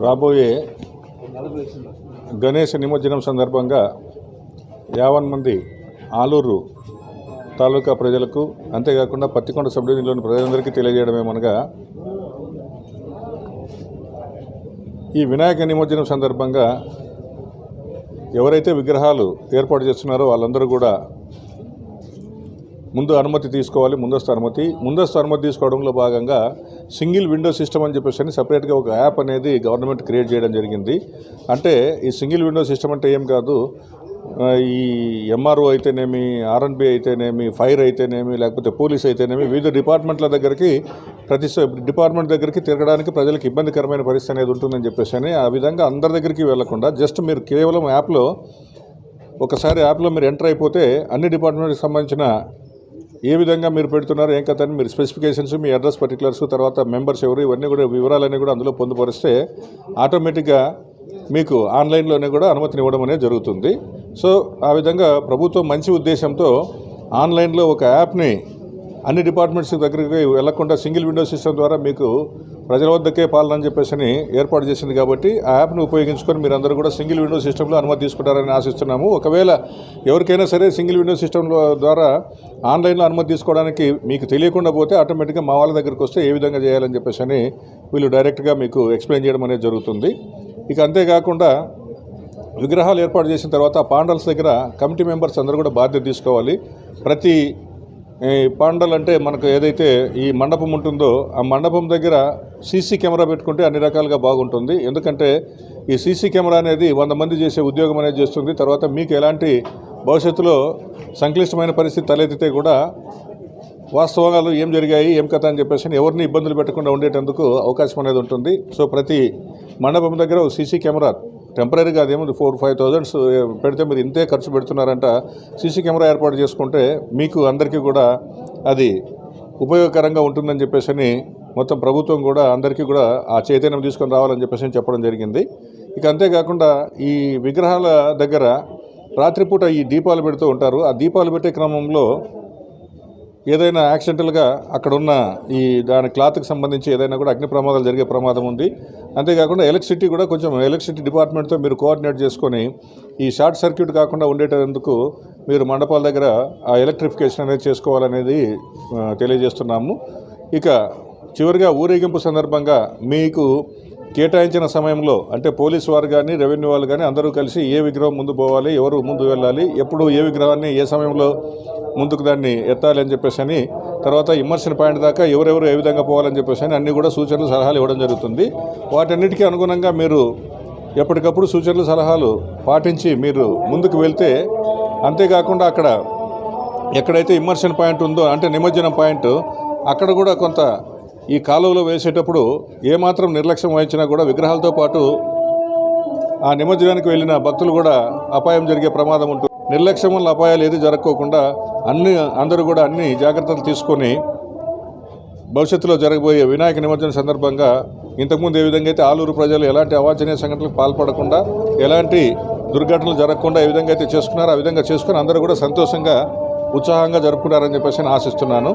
రాబోయే గణేష్ నిమజ్జనం సందర్భంగా యావన్ మంది ఆలూరు తాలూకా ప్రజలకు అంతేకాకుండా పత్తికొండ సబ్ డివిజన్లోని ప్రజలందరికీ తెలియజేయడమేమనగా ఈ వినాయక నిమజ్జనం సందర్భంగా ఎవరైతే విగ్రహాలు ఏర్పాటు చేస్తున్నారో వాళ్ళందరూ కూడా ముందు అనుమతి తీసుకోవాలి ముందస్తు అనుమతి. ముందస్తు అనుమతి తీసుకోవడంలో భాగంగా సింగిల్ విండో సిస్టమ్ అని చెప్పేసి అని సపరేట్గా ఒక యాప్ అనేది గవర్నమెంట్ క్రియేట్ చేయడం జరిగింది. అంటే ఈ సింగిల్ విండో సిస్టమ్ అంటే ఏం కాదు. ఈ ఎంఆర్ఓ అయితేనేమి ఆర్ఎన్బి అయితేనేమి ఫైర్ అయితేనేమి లేకపోతే పోలీస్ అయితేనేమి వివిధ డిపార్ట్మెంట్ల దగ్గరికి ప్రతి డిపార్ట్మెంట్ దగ్గరికి తిరగడానికి ప్రజలకు ఇబ్బందికరమైన పరిస్థితి అనేది ఉంటుందని చెప్పేసి అని ఆ విధంగా అందరి దగ్గరికి వెళ్ళకుండా జస్ట్ మీరు కేవలం యాప్లో ఒకసారి యాప్లో మీరు ఎంటర్ అయిపోతే అన్ని డిపార్ట్మెంట్కి సంబంధించిన ఏ విధంగా మీరు పెడుతున్నారు ఏం కథ అని మీరు స్పెసిఫికేషన్స్ మీ అడ్రస్ పర్టికులర్స్ తర్వాత మెంబర్స్ ఎవరు ఇవన్నీ కూడా వివరాలన్నీ కూడా అందులో పొందుపరిస్తే ఆటోమేటిక్గా మీకు ఆన్లైన్లోనే కూడా అనుమతిని ఇవ్వడం అనేది జరుగుతుంది. సో ఆ విధంగా ప్రభుత్వం మంచి ఉద్దేశంతో ఆన్లైన్లో ఒక యాప్ని అన్ని డిపార్ట్మెంట్స్ దగ్గరికి వెళ్ళకుండా సింగిల్ విండో సిస్టమ్ ద్వారా మీకు ప్రజల వద్దకే పాలన అని చెప్పేసి అని ఏర్పాటు చేసింది కాబట్టి ఆ యాప్ను ఉపయోగించుకొని మీరందరూ కూడా సింగిల్ విండో సిస్టంలో అనుమతి తీసుకుంటారని ఆశిస్తున్నాము. ఒకవేళ ఎవరికైనా సరే సింగిల్ విండో సిస్టంలో ద్వారా ఆన్లైన్లో అనుమతి తీసుకోవడానికి మీకు తెలియకుండా పోతే ఆటోమేటిక్గా మా వాళ్ళ దగ్గరికి వస్తే ఏ విధంగా చేయాలని చెప్పేసి అని వీళ్ళు డైరెక్ట్గా మీకు ఎక్స్ప్లెయిన్ చేయడం అనేది జరుగుతుంది. ఇక అంతేకాకుండా విగ్రహాలు ఏర్పాటు చేసిన తర్వాత పాండల్స్ దగ్గర కమిటీ మెంబర్స్ అందరూ కూడా బాధ్యత తీసుకోవాలి. ప్రతి ఈ పాండలు అంటే మనకు ఏదైతే ఈ మండపం ఉంటుందో ఆ మండపం దగ్గర సీసీ కెమెరా పెట్టుకుంటే అన్ని రకాలుగా బాగుంటుంది. ఎందుకంటే ఈ సీసీ కెమెరా అనేది వంద మంది చేసే ఉద్యోగం అనేది చేస్తుంది. తర్వాత మీకు ఎలాంటి భవిష్యత్తులో సంక్లిష్టమైన పరిస్థితి తలెత్తితే కూడా వాస్తవాలు ఏం జరిగాయి ఏం కథ అని చెప్పేసి ఎవరిని ఇబ్బందులు పెట్టకుండా ఉండేటందుకు అవకాశం అనేది ఉంటుంది. సో ప్రతి మండపం దగ్గర ఒక సీసీ కెమెరా టెంపరీగా అదేముంది ఫోర్ ఫైవ్ థౌజండ్స్ పెడితే మీరు ఇంతే ఖర్చు పెడుతున్నారంట. సీసీ కెమెరా ఏర్పాటు చేసుకుంటే మీకు అందరికీ కూడా అది ఉపయోగకరంగా ఉంటుందని చెప్పేసి అని మొత్తం ప్రభుత్వం కూడా అందరికీ కూడా ఆ చైతన్యం తీసుకొని రావాలని చెప్పేసి అని చెప్పడం జరిగింది. ఇక అంతేకాకుండా ఈ విగ్రహాల దగ్గర రాత్రిపూట ఈ దీపాలు పెడుతూ ఉంటారు. ఆ దీపాలు పెట్టే క్రమంలో ఏదైనా యాక్సిడెంటల్గా అక్కడున్న ఈ దాని క్లాత్కి సంబంధించి ఏదైనా కూడా అగ్ని ప్రమాదాలు జరిగే ప్రమాదం ఉంది. అంతేకాకుండా ఎలక్ట్రిసిటీ కూడా కొంచెం ఎలక్ట్రిసిటీ డిపార్ట్మెంట్తో మీరు కోఆర్డినేట్ చేసుకొని ఈ షార్ట్ సర్క్యూట్ కాకుండా ఉండేటందుకు మీరు మండపాల దగ్గర ఆ ఎలక్ట్రిఫికేషన్ అనేది చేసుకోవాలనేది తెలియజేస్తున్నాము. ఇక చివరిగా ఊరేగింపు సందర్భంగా మీకు కేటాయించిన సమయంలో అంటే పోలీసు వారు కానీ రెవెన్యూ వాళ్ళు కానీ అందరూ కలిసి ఏ విగ్రహం ముందు పోవాలి ఎవరు ముందు వెళ్ళాలి ఎప్పుడు ఏ విగ్రహాన్ని ఏ సమయంలో ముందుకు దాన్ని ఎత్తాలి అని చెప్పేసి అని తర్వాత ఇమ్మర్షన్ పాయింట్ దాకా ఎవరెవరు ఏ విధంగా పోవాలని చెప్పేసి అని అన్నీ కూడా సూచనలు సలహాలు ఇవ్వడం జరుగుతుంది. వాటన్నిటికీ అనుగుణంగా మీరు ఎప్పటికప్పుడు సూచనలు సలహాలు పాటించి మీరు ముందుకు వెళ్తే అంతేకాకుండా అక్కడ ఎక్కడైతే ఇమ్మర్షన్ పాయింట్ ఉందో అంటే నిమజ్జనం పాయింట్ అక్కడ కూడా కొంత ఈ కాలువలో వేసేటప్పుడు ఏమాత్రం నిర్లక్ష్యం వహించినా కూడా విగ్రహాలతో పాటు ఆ నిమజ్జనానికి వెళ్ళిన భక్తులు కూడా అపాయం జరిగే ప్రమాదం ఉంటుంది నిర్లక్ష్యం వల్ల అపాయాలు ఏది జరగకోకుండా అన్ని అందరూ కూడా అన్ని జాగ్రత్తలు తీసుకొని భవిష్యత్తులో జరగబోయే వినాయక నిమజ్జనం సందర్భంగా ఇంతకుముందు ఏ విధంగా అయితే ఆలూరు ప్రజలు ఎలాంటి అవాంఛనీయ సంఘటనలకు పాల్పడకుండా ఎలాంటి దుర్ఘటనలు జరగకుండా ఏ విధంగా అయితే చేసుకున్నారో ఆ విధంగా చేసుకుని అందరూ కూడా సంతోషంగా ఉత్సాహంగా జరుపుకున్నారని చెప్పేసి నేను ఆశిస్తున్నాను.